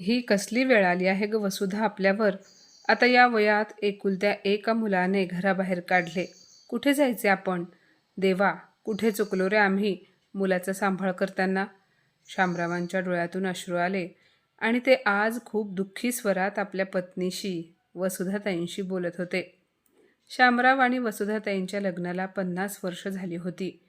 ही कसली वेळ आली आहे ग वसुधा आपल्यावर? आता या वयात एकुलत्या एका मुलाने घराबाहेर काढले. कुठे जायचे आपण? देवा कुठे चुकलो रे आम्ही मुलाचा सांभाळ करताना? शामरावांच्या डोळ्यातून अश्रू आले आणि ते आज खूप दुःखी स्वरात आपल्या पत्नीशी वसुधाताईंशी बोलत होते. शामराव आणि वसुधाताईंच्या लग्नाला पन्नास वर्ष झाली होती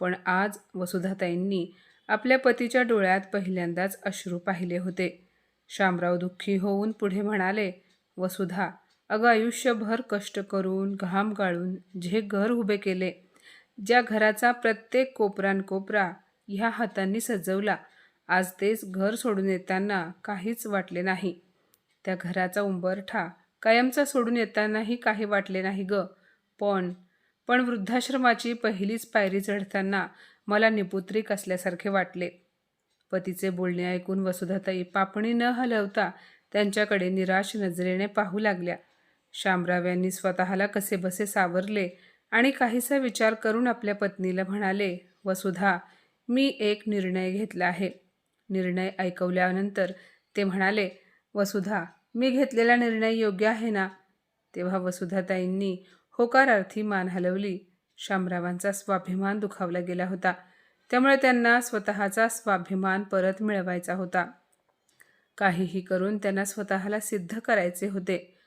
पण आज वसुधाताईंनी आपल्या पतीच्या डोळ्यात पहिल्यांदाच अश्रू पाहिले होते. शामराव दुःखी होऊन पुढे म्हणाले वसुधा अगं आयुष्यभर कष्ट करून घाम गाळून जे घर उभे केले ज्या घराचा प्रत्येक कोपरान कोपरा ह्या हातांनी सजवला आज तेच घर सोडून येताना काहीच वाटले नाही. त्या घराचा उंबरठा कायमचा सोडून येतानाही काही वाटले नाही ग. पण पण वृद्धाश्रमाची पहिलीच पायरी चढताना मला निपुत्रिक असल्यासारखे वाटले. पतीचे बोलणे ऐकून वसुधाताई पापणी न हलवता त्यांच्याकडे निराश नजरेने पाहू लागल्या. शामराव यांनी स्वतःला कसे बसे सावरले आणि काहीसा विचार करून आपल्या पत्नीला म्हणाले वसुधा मी एक निर्णय घेतला आहे. निर्णय ऐकवल्यानंतर ते म्हणाले वसुधा मी घेतलेला निर्णय योग्य आहे ना? तेव्हा वसुधाताईंनी होकारार्थी मान हलवली. शामरावांचा स्वाभिमान दुखावला गेला होता. त्यामुळे त्यांना स्वतःचा स्वाभिमान परत मिळवायचा होता. काहीही करून त्यांना स्वतःला सिद्ध करायचे होते.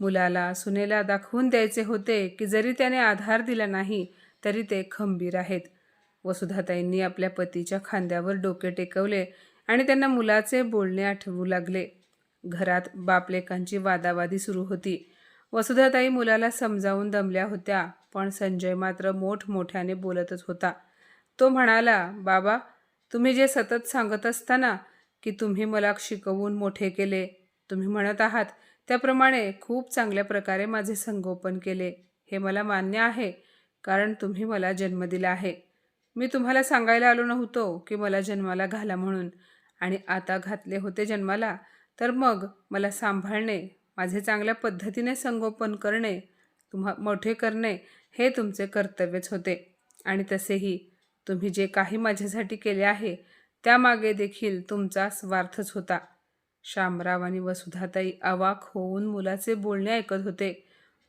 मुलाला सुनेला दाखवून द्यायचे होते की जरी त्याने आधार दिला नाही तरी ते खंबीर आहेत. वसुधाताईंनी आपल्या पतीच्या खांद्यावर डोके टेकवले आणि त्यांना मुलाचे बोलणे आठवू लागले. घरात बापलेकांची वादावादी सुरू होती. वसुधाताई मुलाला समजावून दमल्या होत्या पण संजय मात्र मोठमोठ्याने बोलतच होता. तो म्हणाला बाबा तुम्ही जे सतत सांगत असताना की तुम्ही मला शिकवून मोठे केले तुम्ही म्हणत आहात त्याप्रमाणे खूप चांगल्या प्रकारे माझे संगोपन केले. हे मला मान्य आहे कारण तुम्ही मला जन्म दिला आहे. मी तुम्हाला सांगायला आलो नव्हतो की मला जन्माला घाला म्हणून. आणि आता घातले होते जन्माला तर मग मला सांभाळणे माझे चांगल्या पद्धतीने संगोपन करणे तुम्हा मोठे करणे हे तुमचे कर्तव्यच होते. आणि तसेही तुम्ही जे काही माझ्यासाठी केले आहे त्यामागे देखील तुमचा स्वार्थच होता. शामराव आणि वसुधाताई अवाक होऊन मुलाचे बोलणे ऐकत होते.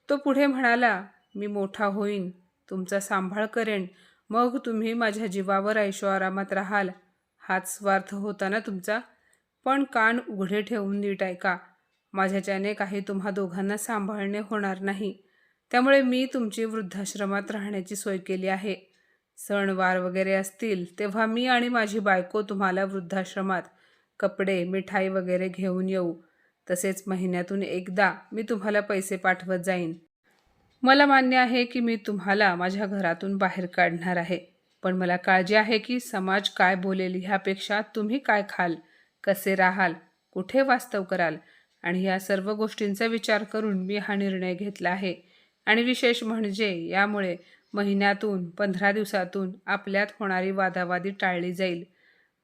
तो पुढे म्हणाला मी मोठा होईन तुमचा सांभाळ करेन मग तुम्ही माझ्या जीवावर ऐशोआरामात राहाल. हाच स्वार्थ होता ना तुमचा? पण कान उघडे ठेवून नीट ऐका. माझ्याच्याने काही तुम्हा दोघांना सांभाळणे होणार नाही. त्यामुळे मी तुमची वृद्धाश्रमात राहण्याची सोय केली आहे. सणवार वगैरे असतील तेव्हा मी आणि माझी बायको तुम्हाला वृद्धाश्रमात कपडे मिठाई वगैरे घेऊन येऊ. तसेच महिन्यातून एकदा मी तुम्हाला पैसे पाठवत जाईन. मला मान्य आहे की मी तुम्हाला माझ्या घरातून बाहेर काढणार आहे. पण मला काळजी आहे की समाज काय बोलेल ह्यापेक्षा तुम्ही काय खाल कसे राहाल कुठे वास्तव कराल? आणि या सर्व गोष्टींचा विचार करून मी हा निर्णय घेतला आहे. आणि विशेष म्हणजे यामुळे महिन्यातून पंधरा दिवसातून आपल्यात होणारी वादावादी टाळली जाईल.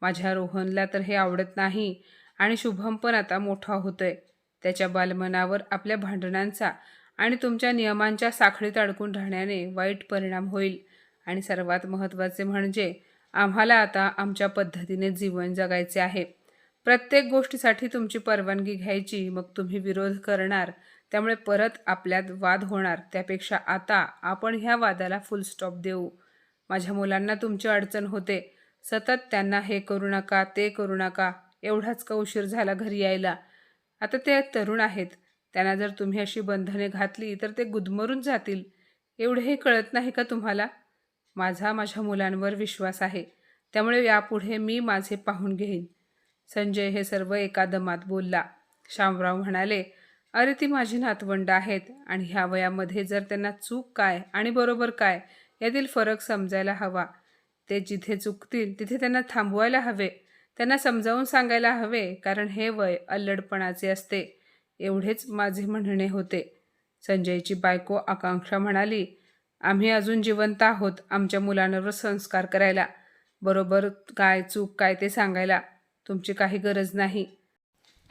माझ्या रोहनला तर हे आवडत नाही आणि शुभम पण आता मोठा होतोय. त्याच्या बालमनावर आपल्या भांडणांचा आणि तुमच्या नियमांच्या साखळीत अडकून राहण्याने वाईट परिणाम होईल. आणि सर्वात महत्त्वाचे म्हणजे आम्हाला आता आमच्या पद्धतीने जीवन जगायचे आहे. प्रत्येक गोष्टीसाठी तुमची परवानगी घ्यायची मग तुम्ही विरोध करणार त्यामुळे परत आपल्यात वाद होणार. त्यापेक्षा आता आपण ह्या वादाला फुल स्टॉप देऊ. माझ्या मुलांना तुमची अडचण होते. सतत त्यांना हे करू नका ते करू नका. एवढाच का उशीर झाला घरी यायला. आता ते तरुण आहेत. त्यांना जर तुम्ही अशी बंधने घातली तर ते गुदमरून जातील. एवढेही कळत नाही का तुम्हाला? माझा माझ्या मुलांवर विश्वास आहे. त्यामुळे यापुढे मी माझे पाहून घेईन. संजय हे सर्व एका दमात बोलला. शामराव म्हणाले अरे ती माझी नातवंड आहेत आणि ह्या वयामध्ये जर त्यांना चूक काय आणि बरोबर काय यातील फरक समजायला हवा. ते जिथे चुकतील तिथे त्यांना थांबवायला हवे. त्यांना समजावून सांगायला हवे कारण हे वय अल्लडपणाचे असते. एवढेच माझे म्हणणे होते. संजयची बायको आकांक्षा म्हणाली आम्ही अजून जिवंत आहोत आमच्या मुलांवर संस्कार करायला. बरोबर काय चूक काय ते सांगायला. तुमची काही गरज नाही.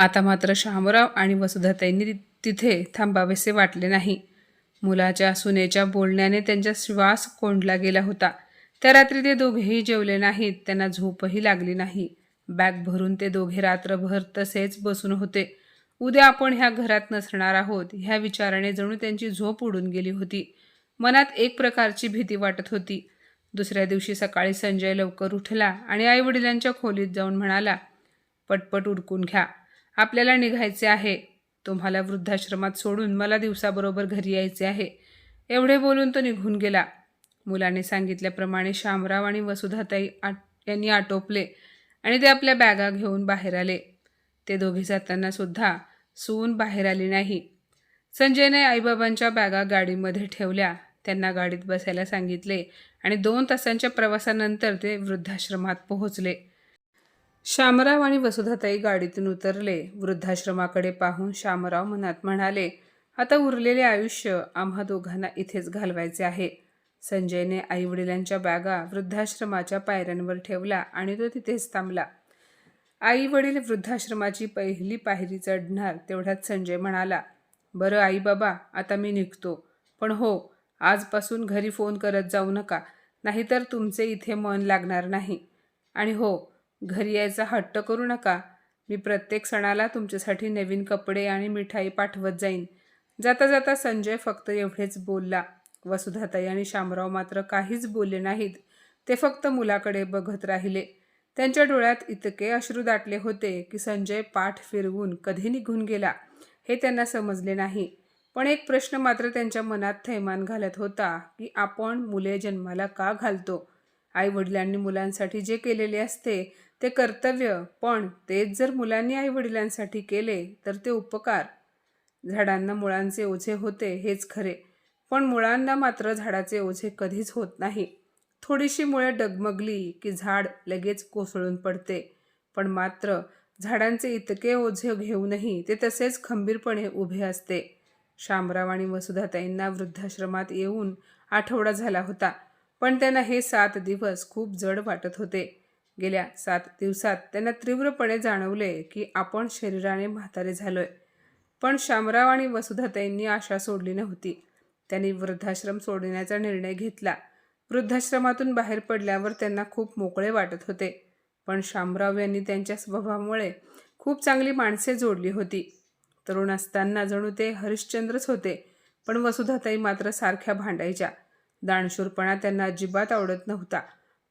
आता मात्र शामराव आणि वसुधाताईंनी तिथे थांबावेसे वाटले नाही. मुलाच्या सुनेच्या बोलण्याने त्यांचा श्वास कोंडला गेला होता. त्या रात्री ते दोघेही जेवले नाहीत त्यांना झोपही लागली नाही. बॅग भरून ते दोघे रात्रभर तसेच बसून होते. उद्या आपण ह्या घरात नसणार आहोत ह्या विचाराने जणू त्यांची झोप उडून गेली होती. मनात एक प्रकारची भीती वाटत होती. दुसऱ्या दिवशी सकाळी संजय लवकर उठला आणि आईवडिलांच्या खोलीत जाऊन म्हणाला पटपट उडकून घ्या. आपल्याला निघायचे आहे. तुम्हाला वृद्धाश्रमात सोडून मला दिवसाबरोबर घरी यायचे आहे. एवढे बोलून तो निघून गेला. मुलाने सांगितल्याप्रमाणे शामराव आणि वसुधाताई आट यांनी आटोपले आणि ते आपल्या बॅगा घेऊन बाहेर आले. ते दोघे जाताना सुद्धा सून बाहेर आली नाही. संजयने आईबाबांच्या बॅगा गाडीमध्ये ठेवल्या. त्यांना गाडीत बसायला सांगितले आणि दोन तासांच्या प्रवासानंतर ते वृद्धाश्रमात पोहोचले. श्यामराव आणि वसुधाताई गाडीतून उतरले. वृद्धाश्रमाकडे पाहून शामराव मनात म्हणाले आता उरलेले आयुष्य आम्हा दोघांना इथेच घालवायचे आहे. संजयने आईवडिलांच्या बॅगा वृद्धाश्रमाच्या पायऱ्यांवर ठेवला आणि तो तिथेच थांबला. आई वडील वृद्धाश्रमाची पहिली पायरी चढणार तेवढ्यात संजय म्हणाला बरं आई बाबा आता मी निघतो. पण हो आजपासून घरी फोन करत जाऊ नका नाहीतर तुमचे इथे मन लागणार नाही. आणि हो घरी यायचा हट्ट करू नका. मी प्रत्येक सणाला तुमच्यासाठी नवीन कपडे आणि मिठाई पाठवत जाईन. जाता जाता संजय फक्त एवढेच बोलला. वसुधाताई आणि शामराव मात्र काहीच बोलले नाहीत. ते फक्त मुलाकडे बघत राहिले. त्यांच्या डोळ्यात इतके अश्रू दाटले होते की संजय पाठ फिरवून कधी निघून गेला हे त्यांना समजले नाही. पण एक प्रश्न मात्र त्यांच्या मनात थैमान घालत होता की आपण मुले जन्माला का घालतो? आईवडिलांनी मुलांसाठी जे केलेले असते ते कर्तव्य पण तेच जर मुलांनी आईवडिलांसाठी केले तर ते उपकार. झाडांना मुळांचे ओझे होते हेच खरे. पण मुळांना मात्र झाडाचे ओझे कधीच होत नाही. थोडीशी मुळे डगमगली की झाड लगेच कोसळून पडते. पण मात्र झाडांचे इतके ओझे घेऊनही ते तसेच खंबीरपणे उभे असते. शामराव आणि वसुधाताईंना वृद्धाश्रमात येऊन आठवडा झाला होता. पण त्यांना हे सात दिवस खूप जड वाटत होते. गेल्या सात दिवसात त्यांना तीव्रपणे जाणवले की आपण शरीराने म्हातारे झालोय. पण शामराव आणि वसुधाताईंनी आशा सोडली नव्हती. त्यांनी वृद्धाश्रम सोडण्याचा निर्णय घेतला. वृद्धाश्रमातून बाहेर पडल्यावर त्यांना खूप मोकळे वाटत होते. पण शामराव यांनी त्यांच्या स्वभावामुळे खूप चांगली माणसे जोडली होती. तरुण असताना जणू ते हरिश्चंद्रच होते. पण वसुधाताई मात्र सारख्या भांडायच्या. दाणशूरपणा त्यांना अजिबात आवडत नव्हता.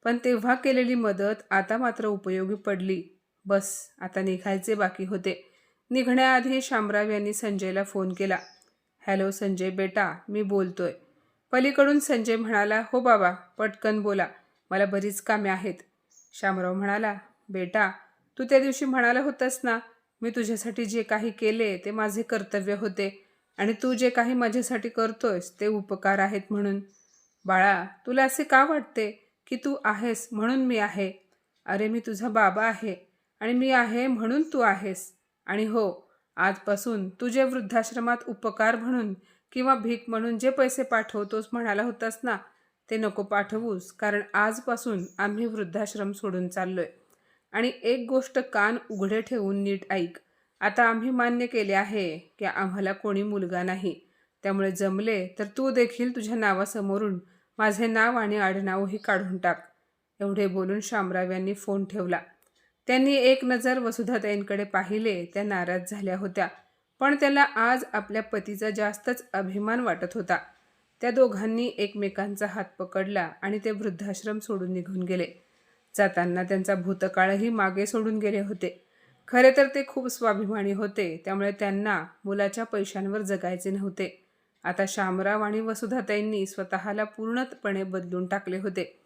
पण तेव्हा केलेली मदत आता मात्र उपयोगी पडली. बस आता निघायचे बाकी होते. निघण्याआधी शामराव यांनी संजयला फोन केला. हॅलो संजय बेटा मी बोलतोय. पलीकडून संजय म्हणाला हो बाबा पटकन बोला. मला बरीच कामे आहेत. शामराव म्हणाला बेटा तू त्या दिवशी म्हणाला होतास ना मी तुझ्यासाठी जे काही केले ते माझे कर्तव्य होते आणि तू जे काही माझ्यासाठी करतोयस ते उपकार आहेत म्हणून. बाळा तुला असे का वाटते की तू आहेस म्हणून मी आहे? अरे मी तुझा बाबा आहे आणि मी आहे म्हणून तू आहेस. आणि हो आजपासून तुझे वृद्धाश्रमात उपकार म्हणून किंवा भीक म्हणून जे पैसे पाठवतोस म्हणाला होतास ना ते नको पाठवूस कारण आजपासून आम्ही वृद्धाश्रम सोडून चाललोय. आणि एक गोष्ट कान उघडे ठेवून नीट ऐक. आता आम्ही मान्य केले आहे की आम्हाला कोणी मुलगा नाही. त्यामुळे जमले तर तू देखील तुझ्या नावासमोरून माझे नाव आणि आडनावही काढून टाक एवढे बोलून शामराव यांनी फोन ठेवला. त्यांनी एक नजर वसुधाताईंकडे पाहिले त्या नाराज झाल्या होत्या पण त्याला आज आपल्या पतीचा जास्तच अभिमान वाटत होता. त्या दोघांनी एकमेकांचा हात पकडला आणि ते वृद्धाश्रम सोडून निघून गेले. जाताना त्यांचा भूतकाळही मागे सोडून गेले होते. खरे तर ते खूप स्वाभिमानी होते त्यामुळे त्यांना मुलाच्या पैशांवर जगायचे नव्हते. आता शामराव आणि वसुधाताईंनी स्वतःला पूर्णपणे बदलून टाकले होते.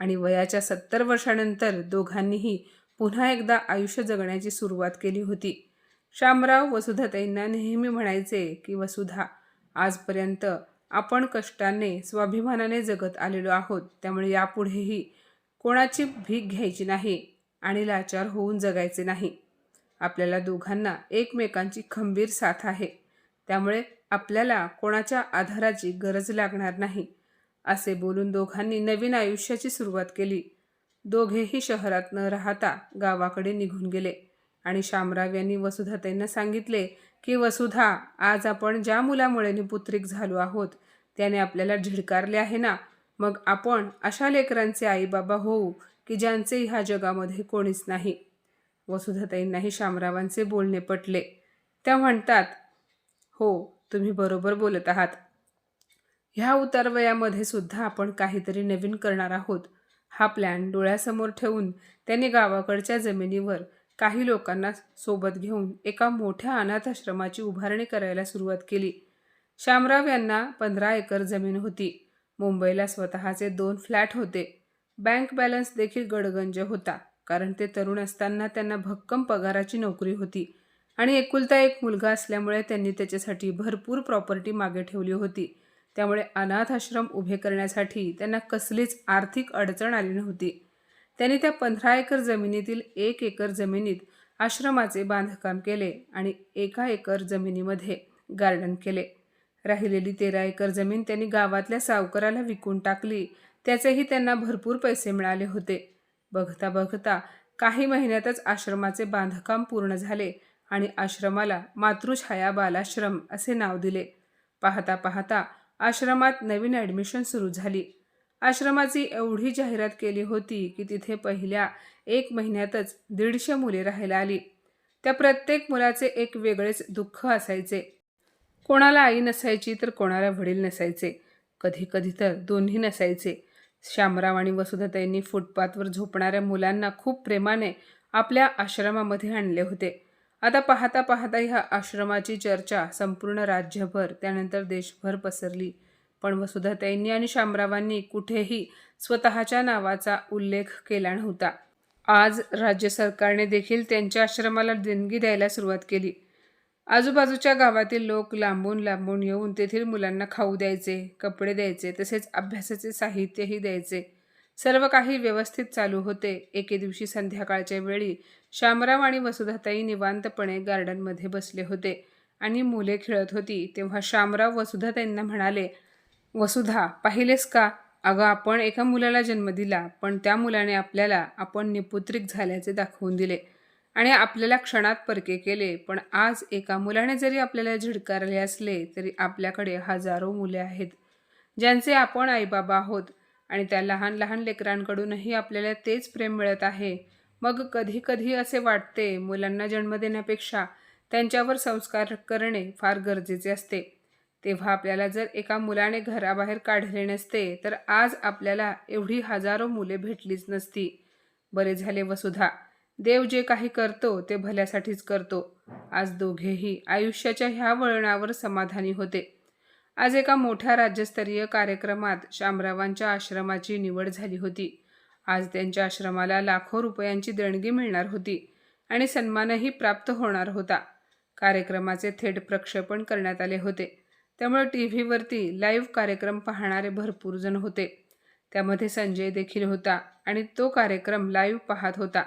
आणि वयाच्या सत्तर वर्षानंतर दोघांनीही पुन्हा एकदा आयुष्य जगण्याची सुरुवात केली होती. शामराव वसुधाताईंना नेहमी म्हणायचे की वसुधा आजपर्यंत आपण कष्टाने स्वाभिमानाने जगत आलेलो आहोत. त्यामुळे यापुढेही कोणाची भीक घ्यायची नाही आणि लाचार होऊन जगायचे नाही. आपल्याला दोघांना एकमेकांची खंबीर साथ आहे. त्यामुळे आपल्याला कोणाच्या आधाराची गरज लागणार नाही असे बोलून दोघांनी नवीन आयुष्याची सुरुवात केली. दोघेही शहरात न राहता गावाकडे निघून गेले आणि शामराव यांनी वसुधाताईंना सांगितले की वसुधा आज आपण ज्या मुलामुळे निपुत्रिक झालो आहोत त्याने आपल्याला झिडकारले आहे ना? मग आपण अशा लेकरांचे आईबाबा होऊ की ज्यांचे ह्या जगामध्ये कोणीच नाही. वसुधाताईंनाही शामरावांचे बोलणे पटले. त्या म्हणतात हो तुम्ही बरोबर बोलत आहात. ह्या उतारवयामध्ये सुद्धा आपण काहीतरी नवीन करणार आहोत. हा प्लॅन डोळ्यासमोर ठेवून त्यांनी गावाकडच्या जमिनीवर काही लोकांना सोबत घेऊन एका मोठ्या अनाथाश्रमाची उभारणी करायला सुरुवात केली. शामराव यांना पंधरा एकर जमीन होती. मुंबईला स्वतःचे दोन फ्लॅट होते. बँक बॅलन्स देखील गडगंज होता कारण ते तरुण असताना त्यांना भक्कम पगाराची नोकरी होती. आणि एकुलता एक मुलगा असल्यामुळे त्यांनी त्याच्यासाठी भरपूर प्रॉपर्टी मागे ठेवली होती. त्यामुळे अनाथ आश्रम उभे करण्यासाठी त्यांना कसलीच आर्थिक अडचण आली नव्हती. त्यांनी त्या पंधरा एकर जमिनीतील एक एकर जमिनीत आश्रमाचे बांधकाम केले आणि एका एकर जमिनीमध्ये गार्डन केले. राहिलेली तेरा एकर जमीन त्यांनी गावातल्या सावकाराला विकून टाकली. त्याचेही त्यांना भरपूर पैसे मिळाले होते. बघता बघता काही महिन्यातच आश्रमाचे बांधकाम पूर्ण झाले आणि आश्रमाला मातृछाया बालाश्रम असे नाव दिले. पाहता पाहता आश्रमात नवीन ॲडमिशन सुरू झाली. आश्रमाची एवढी जाहिरात केली होती की तिथे पहिल्या एक महिन्यातच दीडशे मुले राहायला आली. त्या प्रत्येक मुलाचे एक वेगळेच दुःख असायचे. कोणाला आई नसायची तर कोणाला वडील नसायचे. कधी कधी तर दोन्ही नसायचे. श्यामराव आणि वसुधाताईंनी फुटपाथवर झोपणाऱ्या मुलांना खूप प्रेमाने आपल्या आश्रमामध्ये आणले होते. आता पाहता पाहता ह्या आश्रमाची चर्चा संपूर्ण राज्यभर त्यानंतर देशभर पसरली. पण वसुधाताईंनी आणि शामरावांनी कुठेही स्वतःच्या नावाचा उल्लेख केला नव्हता. आज राज्य सरकारने देखील त्यांच्या आश्रमाला देणगी द्यायला सुरुवात केली. आजूबाजूच्या गावातील लोक लांबून लांबून येऊन तेथील मुलांना खाऊ द्यायचे कपडे द्यायचे तसेच अभ्यासाचे साहित्यही द्यायचे. सर्व काही व्यवस्थित चालू होते. एके दिवशी संध्याकाळच्या वेळी श्यामराव आणि वसुधाताई निवांतपणे गार्डनमध्ये बसले होते. आणि मुले खेळत होती. तेव्हा श्यामराव वसुधाताईंना म्हणाले वसुधा पाहिलेस का? अगं आपण एका मुलाला जन्म दिला पण त्या मुलाने आपल्याला आपण निपुत्रिक झाल्याचे दाखवून दिले. आणि आपल्याला क्षणात परके केले पण आज एका मुलाने जरी आपल्याला झिडकारले असले तरी आपल्याकडे हजारो मुले आहेत ज्यांचे आपण आईबाबा आहोत. आणि त्या लहान लहान लेकरांकडूनही आपल्याला तेच प्रेम मिळत आहे. मग कधी कधी असे वाटते मुलांना जन्म देण्यापेक्षा त्यांच्यावर संस्कार करणे फार गरजेचे असते. तेव्हा आपल्याला जर एका मुलाने घराबाहेर काढले नसते तर आज आपल्याला एवढी हजारो मुले भेटलीच नसती. बरे झाले वसुधा देव जे काही करतो ते भल्यासाठीच करतो. आज दोघेही आयुष्याच्या ह्या वळणावर समाधानी होते. आज एका मोठ्या राज्यस्तरीय कार्यक्रमात शामरावांच्या आश्रमाची निवड झाली होती. आज त्यांच्या आश्रमाला लाखो रुपयांची देणगी मिळणार होती आणि सन्मानही प्राप्त होणार होता. कार्यक्रमाचे थेट प्रक्षेपण करण्यात आले होते. त्यामुळे टी व्हीवरती लाईव्ह कार्यक्रम पाहणारे भरपूर जण होते. त्यामध्ये संजय देखील होता आणि तो कार्यक्रम लाईव्ह पाहत होता.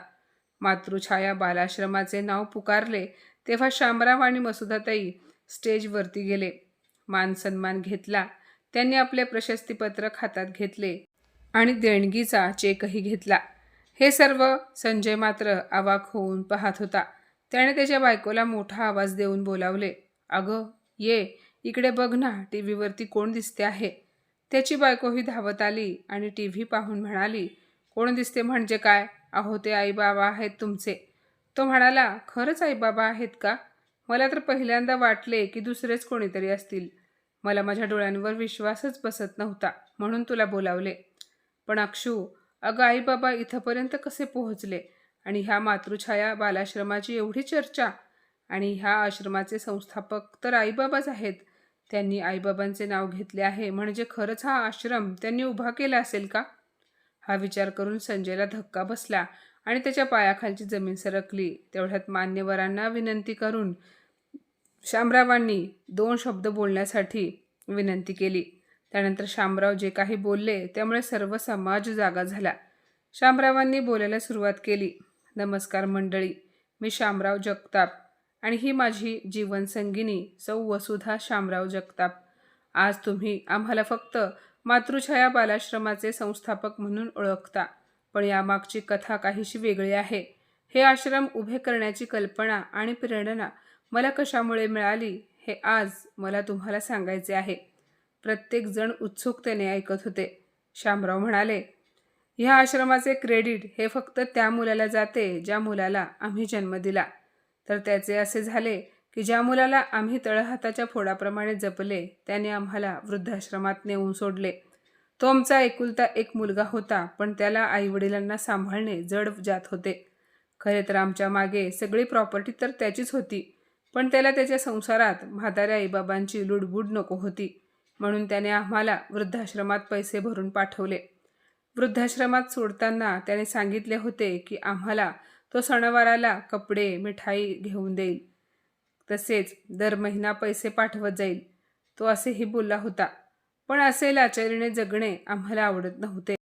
मातृछाया बालाश्रमाचे नाव पुकारले तेव्हा शामराव आणि मसुदाताई स्टेजवरती गेले. मान सन्मान घेतला. त्यांनी आपले प्रशस्तीपत्रक हातात घेतले आणि देणगीचा चेकही घेतला. हे सर्व संजय मात्र अवाक होऊन पाहत होता. त्याने त्याच्या बायकोला मोठा आवाज देऊन बोलावले अगं ये इकडे बघ ना टी व्हीवरती कोण दिसते आहे? त्याची बायकोही धावत आली आणि टी व्ही पाहून म्हणाली कोण दिसते म्हणजे काय? अहो ते आईबाबा आहेत तुमचे. तो म्हणाला खरंच आईबाबा आहेत का? मला तर पहिल्यांदा वाटले की दुसरेच कोणीतरी असतील. मला माझ्या डोळ्यांवर विश्वासच बसत नव्हता म्हणून तुला बोलावले. पण अक्षू अगं आईबाबा इथंपर्यंत कसे पोहोचले? आणि ह्या मातृछाया बालाश्रमाची एवढी चर्चा? आणि ह्या आश्रमाचे संस्थापक तर आईबाबाच आहेत. त्यांनी आईबाबांचे नाव घेतले आहे म्हणजे खरंच हा आश्रम त्यांनी उभा केला असेल का? हा विचार करून संजयला धक्का बसला आणि त्याच्या पायाखालची जमीन सरकली. तेवढ्यात मान्यवरांना विनंती करून शामरावांनी दोन शब्द बोलण्यासाठी विनंती केली. त्यानंतर शामराव जे काही बोलले त्यामुळे सर्व समाज जागा झाला. शामरावांनी बोलायला सुरुवात केली. नमस्कार मंडळी मी शामराव जगताप आणि ही माझी जीवनसंगिनी सौ वसुधा शामराव जगताप. आज तुम्ही आम्हाला फक्त मातृछाया बालाश्रमाचे संस्थापक म्हणून ओळखता पण यामागची कथा काहीशी वेगळी आहे. हे आश्रम उभे करण्याची कल्पना आणि प्रेरणा मला कशामुळे मिळाली हे आज मला तुम्हाला सांगायचे आहे. प्रत्येकजण उत्सुकतेने ऐकत होते. शामराव म्हणाले ह्या आश्रमाचे क्रेडिट हे फक्त त्या मुलाला जाते ज्या मुलाला आम्ही जन्म दिला. तर त्याचे असे झाले की ज्या मुलाला आम्ही तळहाताच्या फोडाप्रमाणे जपले त्याने आम्हाला वृद्धाश्रमात नेऊन सोडले. तो आमचा एकुलता एक मुलगा होता पण त्याला आईवडिलांना सांभाळणे जड जात होते. खरे तर आमच्या मागे सगळी प्रॉपर्टी तर त्याचीच होती. पण त्याला त्याच्या संसारात म्हाताऱ्या आईबाबांची लुडबुड नको होती म्हणून त्याने आम्हाला वृद्धाश्रमात पैसे भरून पाठवले. वृद्धाश्रमात सोडताना त्याने सांगितले होते की आम्हाला तो सणवाराला कपडे मिठाई घेऊन देईल. तसेच दर महिना पैसे पाठवत जाईल. तो असेही बोलला होता. पण असे लाचारीने जगणे आम्हाला आवडत नव्हते.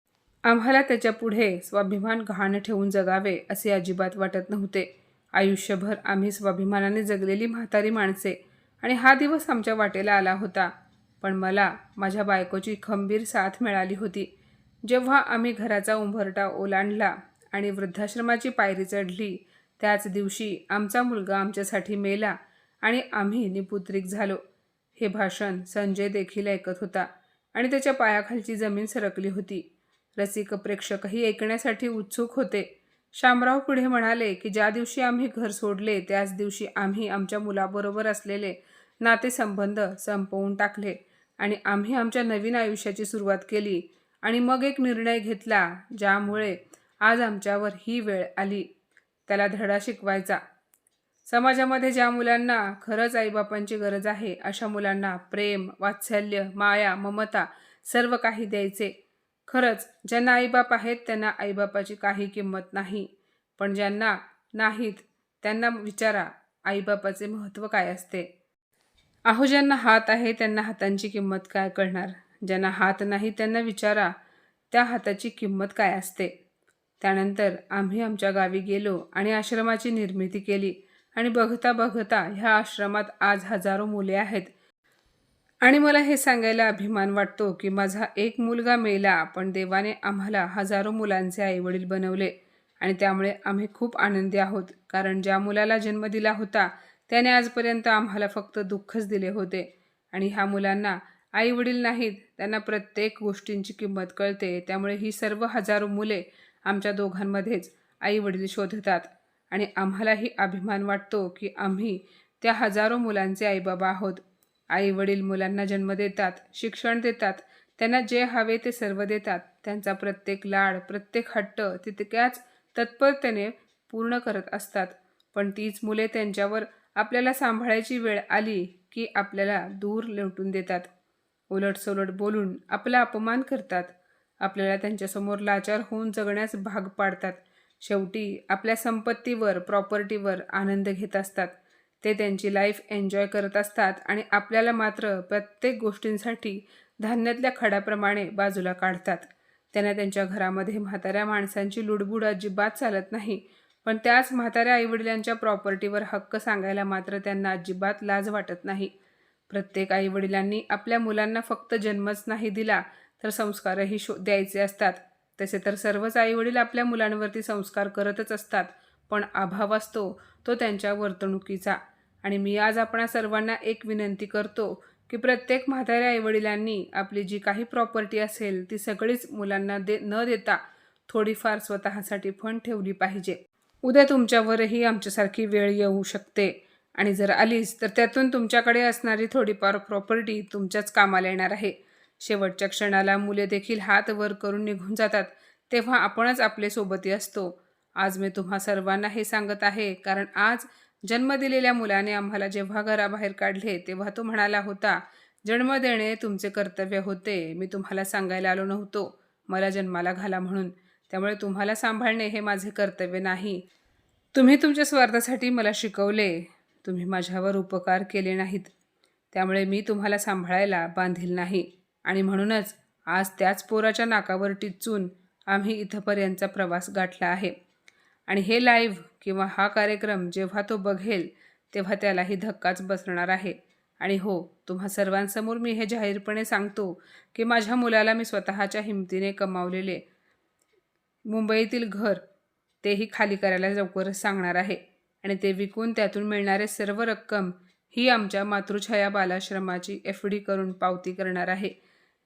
आम्हाला त्याच्या पुढे स्वाभिमान गहाण ठेवून जगावे असे अजिबात वाटत नव्हते. आयुष्यभर आम्ही स्वाभिमानाने जगलेली म्हातारी माणसे आणि हा दिवस आमच्या वाटेला आला होता. पण मला माझ्या बायकोची खंबीर साथ मिळाली होती. जेव्हा आम्ही घराचा उंबरटा ओलांडला आणि वृद्धाश्रमाची पायरी चढली त्याच दिवशी आमचा मुलगा आमच्यासाठी मेला आणि आम्ही निपुत्रिक झालो. हे भाषण संजय देखील ऐकत होता आणि त्याच्या पायाखालची जमीन सरकली होती. रसिक प्रेक्षकही ऐकण्यासाठी उत्सुक होते. शामराव पुढे म्हणाले की ज्या दिवशी आम्ही घर सोडले त्याच दिवशी आम्ही आमच्या मुलाबरोबर असलेले नातेसंबंध संपवून टाकले आणि आम्ही आमच्या नवीन आयुष्याची सुरुवात केली आणि मग एक निर्णय घेतला ज्यामुळे आज आमच्यावर ही वेळ आली. त्याला धडा शिकवायचा. समाजामध्ये ज्या मुलांना खरंच आईबापांची गरज आहे अशा मुलांना प्रेम वात्सल्य माया ममता सर्व काही द्यायचे. खरंच ज्यांना आईबाप आहेत त्यांना आईबापाची काही किंमत नाही. पण ज्यांना नाहीत त्यांना विचारा आईबापाचे महत्त्व काय असते? अहो ज्यांना हात आहे त्यांना हातांची किंमत काय कळणार? ज्यांना हात नाही त्यांना विचारा त्या हाताची किंमत काय असते? त्यानंतर आम्ही आमच्या गावी गेलो आणि आश्रमाची निर्मिती केली. आणि बघता बघता ह्या आश्रमात आज हजारो मुले आहेत. आणि मला हे सांगायला अभिमान वाटतो की माझा एक मुलगा मेला पण देवाने आम्हाला हजारो मुलांचे आईवडील बनवले. आणि त्यामुळे आम्ही खूप आनंदी आहोत कारण ज्या मुलाला जन्म दिला होता त्याने आजपर्यंत आम्हाला फक्त दुःखच दिले होते. आणि ह्या मुलांना आई वडील नाहीत त्यांना प्रत्येक गोष्टींची किंमत कळते. त्यामुळे ही सर्व हजारो मुले आमच्या दोघांमध्येच आई वडील शोधतात. आणि आम्हालाही अभिमान वाटतो की आम्ही त्या हजारो मुलांचे आईबाबा आहोत. आई वडील मुलांना जन्म देतात शिक्षण देतात त्यांना जे हवे ते सर्व देतात. त्यांचा प्रत्येक लाड प्रत्येक हट्ट तितक्याच तत्परतेने पूर्ण करत असतात. पण तीच मुले त्यांच्यावर आपल्याला सांभाळायची वेळ आली की आपल्याला दूर लोटून देतात. उलटसुलट बोलून आपला अपमान करतात. आपल्याला त्यांच्यासमोर लाचार होऊन जगण्यास भाग पाडतात. शेवटी आपल्या संपत्तीवर प्रॉपर्टीवर आनंद घेत असतात. ते त्यांची लाईफ एन्जॉय करत असतात आणि आपल्याला मात्र प्रत्येक गोष्टींसाठी धान्यातल्या खड्याप्रमाणे बाजूला काढतात. त्यांना त्यांच्या घरामध्ये म्हाताऱ्या माणसांची लुडबुड अजिबात चालत नाही पण त्याच म्हाताऱ्या आईवडिलांच्या प्रॉपर्टीवर हक्क सांगायला मात्र त्यांना अजिबात लाज वाटत नाही. प्रत्येक आईवडिलांनी आपल्या मुलांना फक्त जन्मच नाही दिला तर संस्कारही शो द्यायचे असतात. तसे तर सर्वच आईवडील आपल्या मुलांवरती संस्कार करतच असतात पण अभाव असतो तो त्यांच्या वर्तणुकीचा. आणि मी आज आपणा सर्वांना एक विनंती करतो की प्रत्येक म्हाताऱ्या आईवडिलांनी आपली जी काही प्रॉपर्टी असेल ती सगळीच मुलांना दे न देता थोडीफार स्वतःसाठी फंड ठेवली पाहिजे. उद्या तुमच्यावरही आमच्यासारखी वेळ येऊ शकते. आणि जर आलीच तर त्यातून तुमच्याकडे असणारी थोडीफार प्रॉपर्टी तुमच्याच कामाला येणार आहे. शेवटच्या क्षणाला मुले देखील हात वर करून निघून जातात तेव्हा आपणच आपले सोबती असतो. आज मी तुम्हा सर्वांना हे सांगत आहे कारण आज जन्म दिलेल्या मुलाने आम्हाला जेव्हा घराबाहेर काढले तेव्हा तो म्हणाला होता जन्म देणे तुमचे कर्तव्य होते. मी तुम्हाला सांगायला आलो नव्हतो. मला जन्माला घाला म्हणून. त्यामुळे तुम्हाला सांभाळणे हे माझे कर्तव्य नाही. तुम्ही तुमच्या स्वार्थासाठी मला शिकवले. तुम्ही माझ्यावर उपकार केले नाहीत. त्यामुळे मी तुम्हाला सांभाळायला बांधील नाही. आणि म्हणूनच आज त्याच पोराच्या नाकावर टिचून आम्ही इथंपर्यंतचा प्रवास गाठला आहे. आणि हे लाईव्ह किंवा हा कार्यक्रम जेव्हा तो बघेल तेव्हा त्यालाही धक्काच बसणार आहे. आणि हो तुम्हा सर्वांसमोर मी हे जाहीरपणे सांगतो की माझ्या मुलाला मी स्वतःच्या हिमतीने कमावलेले मुंबईतील घर तेही खाली करायला लवकरच सांगणार आहे. आणि ते विकून त्यातून मिळणारे सर्व रक्कम ही आमच्या मातृछाया बालाश्रमाची एफ डी करून पावती करणार आहे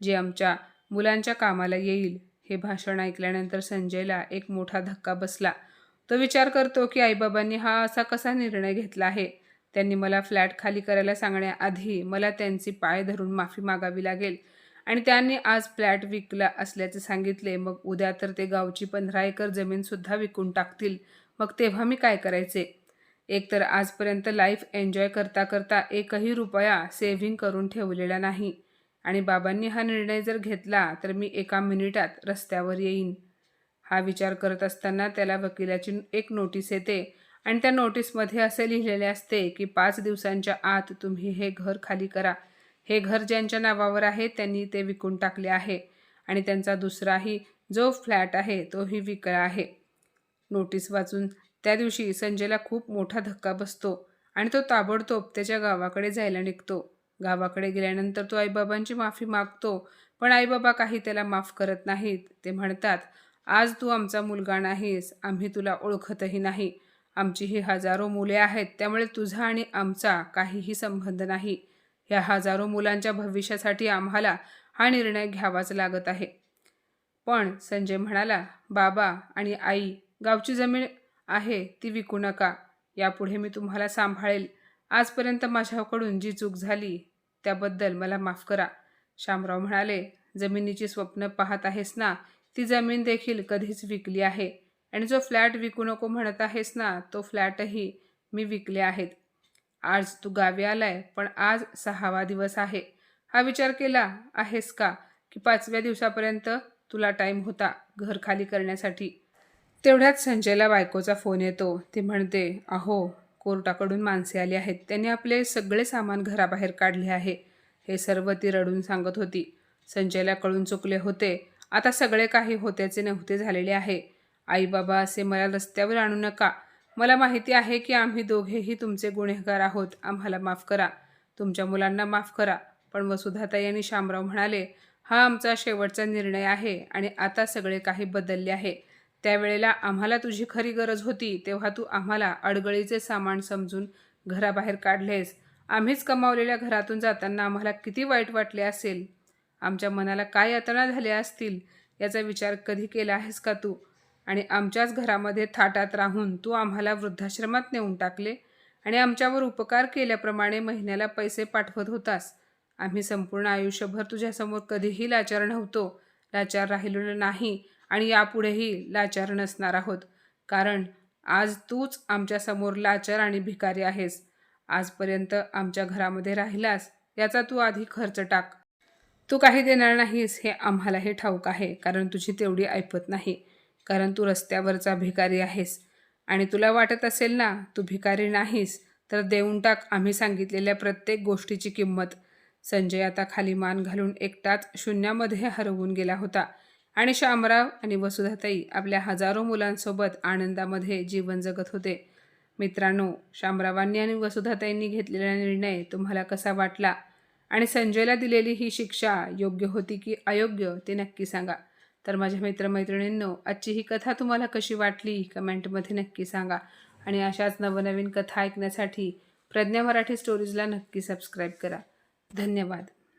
जी आमच्या मुलांच्या कामाला येईल. हे भाषण ऐकल्यानंतर संजयला एक मोठा धक्का बसला. तो विचार करतो की आईबाबांनी हा असा कसा निर्णय घेतला आहे? त्यांनी मला फ्लॅट खाली करायला सांगण्याआधी मला त्यांची पाय धरून माफी मागावी लागेल. आणि त्यांनी आज फ्लॅट विकला असल्याचे सांगितले. मग उद्या तर ते गावची पंधरा एकर जमीनसुद्धा विकून टाकतील. मग तेव्हा मी काय करायचे? एकतर आजपर्यंत लाईफ एन्जॉय करता करता एकही रुपया सेव्हिंग करून ठेवलेला नाही. आणि बाबांनी हा निर्णय जर घेतला तर मी एका मिनिटात रस्त्यावर येईन. हा विचार करत असताना त्याला वकिलाची एक नोटीस येते आणि त्या नोटीसमध्ये असे लिहिलेले असते की पाच दिवसांच्या आत तुम्ही हे घर खाली करा. हे घर ज्यांच्या नावावर आहे त्यांनी ते विकून टाकले आहे आणि त्यांचा दुसराही जो फ्लॅट आहे तोही विकला आहे. नोटीस वाचून त्या दिवशी संजयला खूप मोठा धक्का बसतो आणि तो ताबडतोब त्याच्या गावाकडे जायला निघतो. गावाकडे गेल्यानंतर तो आईबाबांची माफी मागतो पण आईबाबा काही त्याला माफ करत नाहीत. ते म्हणतात आज तू आमचा मुलगा नाहीस आम्ही तुला ओळखतही नाही. आमची ही हजारो मुले आहेत त्यामुळे तुझा आणि आमचा काहीही संबंध नाही. या हजारो मुलांच्या भविष्यासाठी आम्हाला हा निर्णय घ्यावाच लागत आहे. पण संजय म्हणाला बाबा आणि आई गावची जमीन आहे ती विकू नका. यापुढे मी तुम्हाला सांभाळेल. आजपर्यंत माझ्याकडून जी चूक झाली त्याबद्दल मला माफ करा. शामराव म्हणाले जमिनीची स्वप्न पाहत आहेस ना ती जमीन देखील कधीच विकली आहे. आणि जो फ्लॅट विकू नको म्हणत आहेस ना तो फ्लॅटही मी विकले आहेत. आज तू गावी आलाय पण आज सहावा दिवस आहे. हा विचार केला आहेस का की पाचव्या दिवसापर्यंत तुला टाईम होता घर खाली करण्यासाठी? तेवढ्यात संजयला बायकोचा फोन येतो. ती म्हणते अहो कोर्टाकडून माणसे आली आहेत. त्यांनी आपले सगळे सामान घराबाहेर काढले आहे. हे सर्व ती रडून सांगत होती. संजयला कळून चुकले होते. आता सगळे काही होत्याचे नव्हते झालेले आहे. आई बाबा असे मला रस्त्यावर आणू नका. मला माहिती आहे की आम्ही दोघेही तुमचे गुन्हेगार आहोत. आम्हाला माफ करा. तुमच्या मुलांना माफ करा. पण वसुधाताई आणि शामराव म्हणाले हा आमचा शेवटचा निर्णय आहे आणि आता सगळे काही बदलले आहे. त्यावेळेला आम्हाला तुझी खरी गरज होती. तेव्हा तू आम्हाला अडगळीचे सामान समजून घराबाहेर काढलेस. आम्हीच कमावलेल्या घरातून जाताना आम्हाला किती वाईट वाटले असेल. आमच्या मनाला काय यातना झाल्या असतील याचा विचार कधी केला आहेस का तू? आणि आमच्याच घरामध्ये थाटात राहून तू आम्हाला वृद्धाश्रमात नेऊन टाकले आणि आमच्यावर उपकार केल्याप्रमाणे महिन्याला पैसे पाठवत होतास. आम्ही संपूर्ण आयुष्यभर तुझ्यासमोर कधीही लाचार नव्हतो. लाचार राहिलेलो नाही आणि यापुढेही लाचार नसणार आहोत. कारण आज तूच आमच्यासमोर लाचार आणि भिकारी आहेस. आजपर्यंत आमच्या घरामध्ये राहिलास याचा तू आधी खर्च टाक. तू काही देणार नाहीस हे आम्हालाही ठाऊक आहे कारण तुझी तेवढी ऐपत नाही. कारण तू रस्त्यावरचा भिकारी आहेस. आणि तुला वाटत असेल ना तू भिकारी नाहीस तर देऊन टाक आम्ही सांगितलेल्या प्रत्येक गोष्टीची किंमत. संजय आता खाली मान घालून एकटाच शून्यामध्ये हरवून गेला होता. आणि शामराव आणि वसुधाताई आपल्या हजारो मुलांसोबत आनंदामध्ये जीवन जगत होते. मित्रांनो शामरावांनी आणि वसुधाताईंनी घेतलेला निर्णय तुम्हाला कसा वाटला? आणि संजयला दिलेली ही शिक्षा योग्य होती की अयोग्य ते नक्की सांगा. तर माझ्या मित्रमैत्रिणींनो आजची ही कथा तुम्हाला कशी वाटली कमेंटमध्ये नक्की सांगा. आणि अशाच नवनवीन कथा ऐकण्यासाठी प्रज्ञा मराठी स्टोरीजला नक्की सबस्क्राईब करा. धन्यवाद.